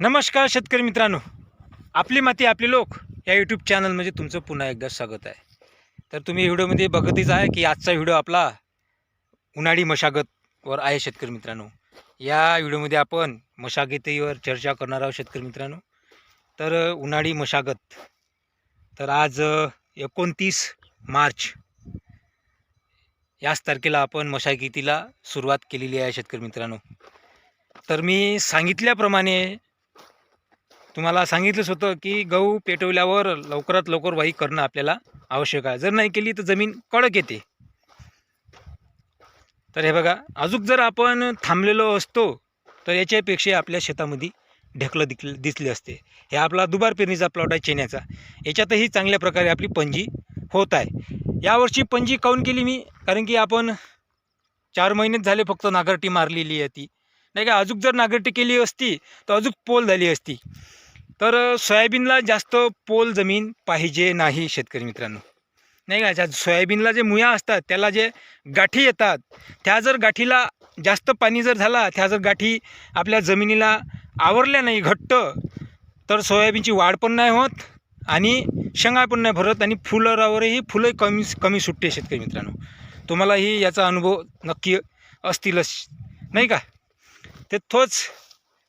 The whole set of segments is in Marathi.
नमस्कार शेतकरी मित्रांनो. आपली माती आपले लोक या यूट्यूब चॅनलमध्ये तुमचं पुन्हा एकदा स्वागत आहे. तर तुम्ही व्हिडिओमध्ये बघतच आहे की आजचा व्हिडिओ आपला उन्हाळी मशागतवर आहे शेतकरी मित्रांनो. या व्हिडिओमध्ये आपण मशागतीवर चर्चा करणार आहोत शेतकरी मित्रांनो. तर उन्हाळी मशागत. तर आज एकोणतीस मार्च याच तारखेला आपण मशागतीला सुरुवात केलेली आहे शेतकरी मित्रांनो. तर मी सांगितल्याप्रमाणे तुम्हाला सांगितलंच होतं की गहू पेटवल्यावर लवकरात लवकर वाही करणं आपल्याला आवश्यक आहे. जर नाही केली तर जमीन कडक येते. तर हे बघा अजून जर आपण थांबलेलो असतो तर याच्यापेक्षा आपल्या शेतामध्ये ढेकलं दिकल दिसले असते. हे आपला दुबार पेरणीचा प्लॉट आहे चेन्याचा याच्यातही चांगल्या प्रकारे आपली पंजी होत आहे. यावर्षी पंजी काऊन केली मी? कारण की आपण चार महिनेच झाले फक्त नागरटी मारलेली आहे ती. नाही का अजून जर नागरटी केली असती तर अजून पोल झाली असती. तर सोयाबीनला जास्त पोल जमीन पाहिजे नाही शेतकरी मित्रांनो. नाही का? ज्या सोयाबीनला जे मुया असतात त्याला जे गाठी येतात त्या जर गाठीला जास्त पाणी जर झाला त्या जर गाठी आपल्या जमिनीला आवरल्या नाही घट्ट तर सोयाबीनची वाढ पण नाही होत आणि शेंगा पण नाही भरत आणि फुलावरही फुलं कमी कमी सुटते शेतकरी मित्रांनो. तुम्हालाही याचा अनुभव नक्की असतीलच नाही का? ते तोच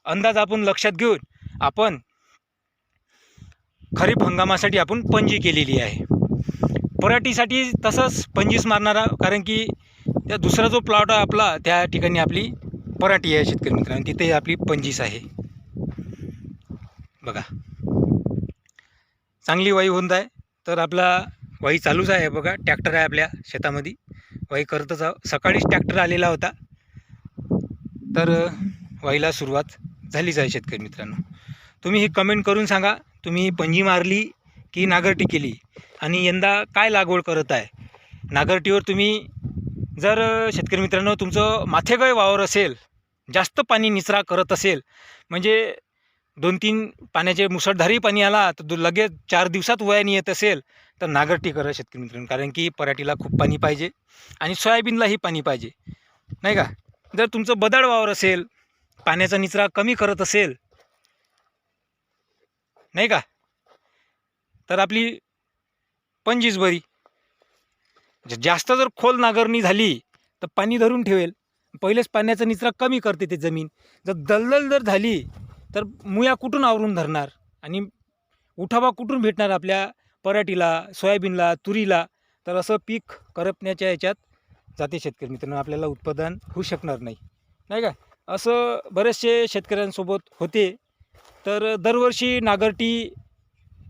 अंदाज आपण लक्षात घेऊन आपण खरीप हंगामासाठी आपण पंजी केलेली आहे. पराठीसाठी तसंच पंजीच मारणारा कारण की त्या दुसरा जो प्लॉट आहे आपला त्या ठिकाणी आपली पराठी आहे शेतकरी मित्रांनो तिथे आपली पंजीस आहे. बघा. चांगली वाई होत आहे तर आपला वाई चालूच आहे बघा ट्रॅक्टर आहे आपल्या शेतामध्ये. वाई करतच सकाळीच ट्रॅक्टर आलेला होता. तर वाईला सुरुवात झालीच आहे शेतकरी मित्रांनो. तुम्ही ही कमेंट करून सांगा तुम्ही पंजी मारली की नागरटी केली? आणि यंदा काय लागवड करत आहे? नागरटीवर तुम्ही जर शेतकरी मित्रांनो तुमचं माथेगय वावर असेल जास्त पाणी निचरा करत असेल म्हणजे दोन तीन पाण्याचे मुसळधारी पाणी आला तर दु- लगेच चार दिवसात वयाने येत असेल तर नागरटी करा शेतकरी मित्रांनो कारण की पराठीला खूप पाणी पाहिजे आणि सोयाबीनलाही पाणी पाहिजे. नाही का? जर तुमचं बदाड वावर असेल पाण्याचा निचरा कमी करत असेल नाही का? तर आपली पंचवीस बरी. जास्त जर खोल नागरणी झाली तर पाणी धरून ठेवेल. पहिलेच पाण्याचा निचरा कमी करते ते जमीन. जर दलदल जर झाली तर मुया कुठून आवरून धरणार? आणि उठावा कुठून भेटणार आपल्या पराठीला सोयाबीनला तुरीला? तर असं पीक करपण्याच्या याच्यात जाते शेतकरी मित्रांनो. आपल्याला उत्पादन होऊ शकणार नाही. नाही का? असं बरेचसे शेतकऱ्यांसोबत होते. तर दरवर्षी नागरटी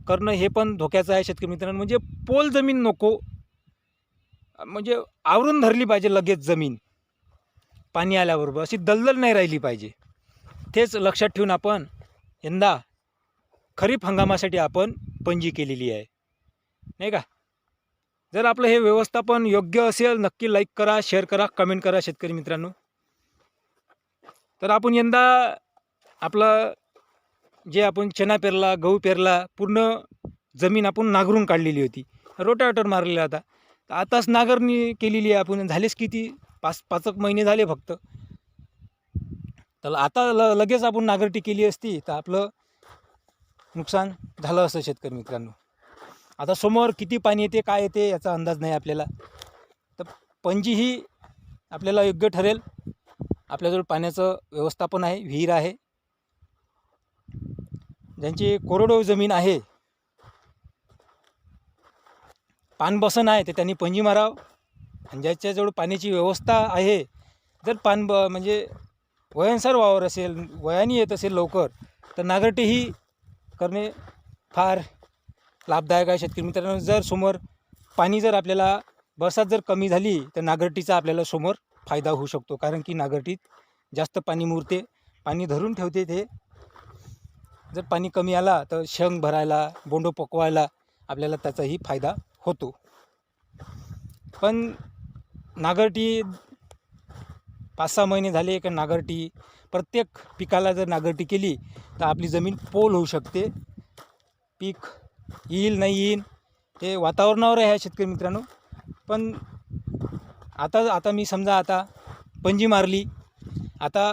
करणं हे पण धोक्याचं आहे शेतकरी मित्रांनो. म्हणजे पोल जमीन नको. म्हणजे आवरून धरली पाहिजे लगेच जमीन. पाणी आल्याबरोबर अशी दलदल नाही राहिली पाहिजे. तेच लक्षात ठेवून आपण यंदा खरीप हंगामासाठी आपण पंजी केलेली आहे. नाही का? जर आपलं हे व्यवस्थापन योग्य असेल नक्की लाईक करा शेअर करा कमेंट करा शेतकरी मित्रांनो. तर आपण यंदा आपलं जे आपण चना पेरला गहू पेरला पूर्ण जमीन आपण नांगरून काढलेली होती. रोटावेटर मारलेला होता. तर आताच नांगरणी केलेली आहे आपण. झालेच किती? पाच पाचक महिने झाले फक्त. तर आता ल लगेच आपण नांगरटी केली असती तर आपलं नुकसान झालं असतं शेतकरी मित्रांनो. आता समोर किती पाणी येते काय येते याचा अंदाज नाही आपल्याला. तर पणजी ही आपल्याला योग्य ठरेल. आपल्याजवळ पाण्याचं व्यवस्थापन आहे विहीर आहे. ज्यांची कोरडवाहू जमीन आहे. पानबसन आहे ते त्यांनी पंजी माराव. आणि ज्याच्याजवळ पाण्याची व्यवस्था आहे जर पान ब म्हणजे वयानुसार वावर असेल वयाने येत असेल लवकर तर नागरटीही करणे फार लाभदायक आहे शेतकरी मित्रांनो. जर समोर पाणी जर आपल्याला बरसात जर कमी झाली तर नागरटीचा आपल्याला समोर फायदा होऊ शकतो. कारण की नागरटीत जास्त पाणी मुरते. पाणी धरून ठेवते ते. जर पाणी कमी आला तर शेंग भरायला बोंडो पकवायला आपल्याला त्याचाही फायदा होतो. पण नागरटी पाच सहा महिने झाले का नागरटी प्रत्येक पिकाला जर नागरटी केली तर आपली जमीन पोल होऊ शकते. पीक येईल नाही येईल हे वातावरणावर आहे शेतकरी मित्रांनो. पण आता आता मी समजा आता पंजी मारली. आता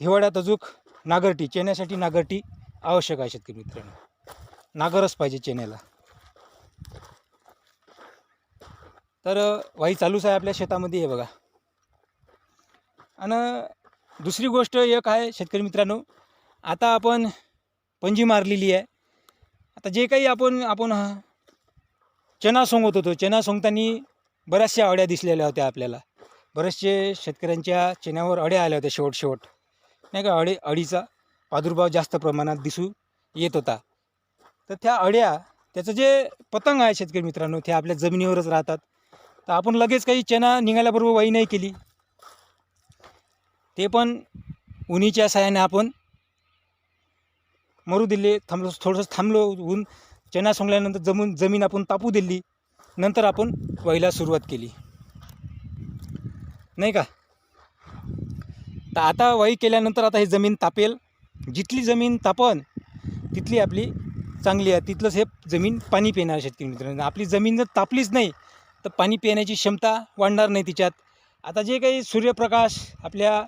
हिवाळ्यात अजूक नागरटी चेण्यासाठी नागरटी आवश्यक आहे शेतकरी मित्रांनो. नागरच पाहिजे चेन्याला तर वाई चालूच आहे आपल्या शेतामध्ये हे बघा. आणि दुसरी गोष्ट एक आहे शेतकरी मित्रांनो आता आपण पंजी मारलेली आहे. आता जे काही आपण आपण चना सोंगत होतो चना सोंगताना बऱ्याचशा अड्या दिसलेल्या होत्या आपल्याला. बरेचसे शेतकऱ्यांच्या चण्यावर अड्या आल्या होत्या शेवट शेवट नाही का अडी अडीचा. प्रादुर्भाव जास्त प्रमाणात दिसू येत होता. तर त्या अळ्या त्याचं जे पतंग आहे शेतकरी मित्रांनो ते आपल्या जमिनीवरच राहतात. तर आपण लगेच काही चना निघाल्याबरोबर वाई नाही केली. ते पण उन्हीच्या सहाय्याने आपण मरू दिले थांबलो थोडंसं थांबलो ऊन चना सोंगल्यानंतर जमून जमीन आपण तापू दिली नंतर आपण वाईला सुरुवात केली. नाही का? तर आता वाई केल्यानंतर आता ही जमीन तापेल. जिथली जमीन तापन तिथली आपली चांगली आहे. तिथलंच हे जमीन पाणी पिणार शेतकरी मित्रांनो. आपली जमीन जर तापलीच नाही तर पाणी पिण्याची क्षमता वाढणार नाही तिच्यात. आता जे काही सूर्यप्रकाश आपल्या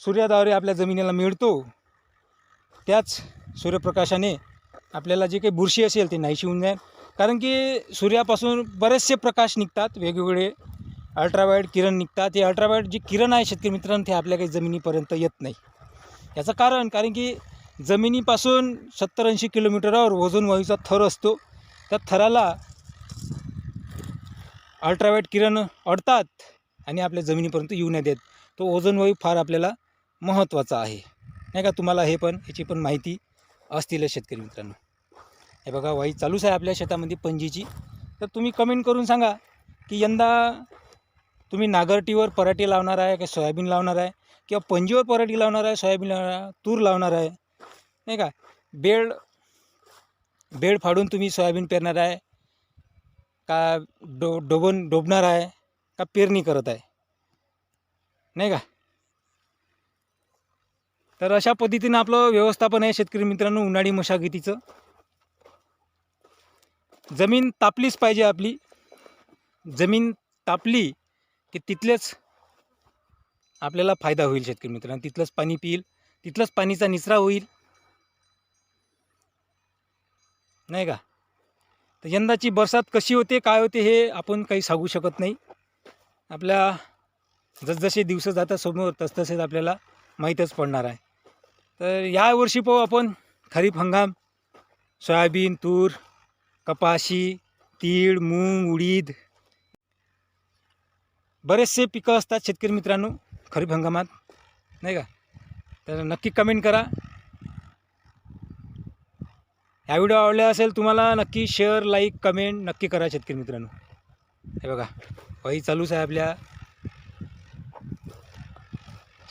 सूर्याद्वारे आपल्या जमिनीला मिळतो त्याच सूर्यप्रकाशाने आपल्याला जे काही बुरशी असेल ते नाहीशी होऊन जाईल. कारण की सूर्यापासून बरेचसे प्रकाश निघतात वेगवेगळे अल्ट्रावायड किरण निघतात. ते अल्ट्रावायलेट जे किरण आहे शेतकरी मित्रांनो ते आपल्या काही जमिनीपर्यंत येत नाही. याचं कारण कारण की जमिनीपासून सत्तर ऐंशी किलोमीटरवर ओझोन वायूचा थर असतो. त्या थराला अल्ट्रावायलेट किरण अडतात आणि आपल्या जमिनीपर्यंत येऊ नाही देत. तो ओझोन वायू फार आपल्याला महत्त्वाचा आहे. नाही का? तुम्हाला हे पण याची पण माहिती असतीलच शेतकरी मित्रांनो. हे बघा वाई चालूच आहे आपल्या शेतामध्ये पंजीची तर तुम्ही कमेंट करून सांगा की यंदा तुम्ही नागरटीवर पराठी लावणार आहे का सोयाबीन लावणार आहे? किंवा पंजीवर पराठी लावणार आहे सोयाबीन लावणार आहे तूर लावणार आहे नाही का? बेड बेड फाडून तुम्ही सोयाबीन पेरणार आहे का डो डोबन डोबणार आहे का पेरणी करत आहे नाही का? तर अशा पद्धतीनं आपलं व्यवस्थापन आहे शेतकरी मित्रांनो उन्हाळी मशागतीचं. जमीन तापलीच पाहिजे आपली. जमीन तापली की तिथलेच आपल्याला फायदा होईल शेतकरी मित्रांनो. तिथलंच पाणी पिईल तिथलंच पाणीचा निचरा होईल. नाही का? तर यंदाची बरसात कशी होते काय होते हे आपण काही सांगू शकत नाही. आपल्या जसजसे दिवस जातात समोर तसतसेच आपल्याला माहीतच पडणार आहे. तर यावर्षी पाहू आपण खरीप हंगाम सोयाबीन तूर कपाशी तीळ मूग उडीद. बरेचसे पिकं असतात शेतकरी मित्रांनो. खरीप हंगामात नाही का? तर नक्की कमेंट करा. ह्या व्हिडिओ आवडला असेल तुम्हाला नक्की शेअर लाईक कमेंट नक्की करा शेतकरी मित्रांनो. हे बघा वाई चालूच आहे आपल्या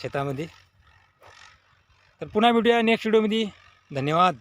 शेतामध्ये. तर पुन्हा भेटूया नेक्स्ट व्हिडिओमध्ये धन्यवाद.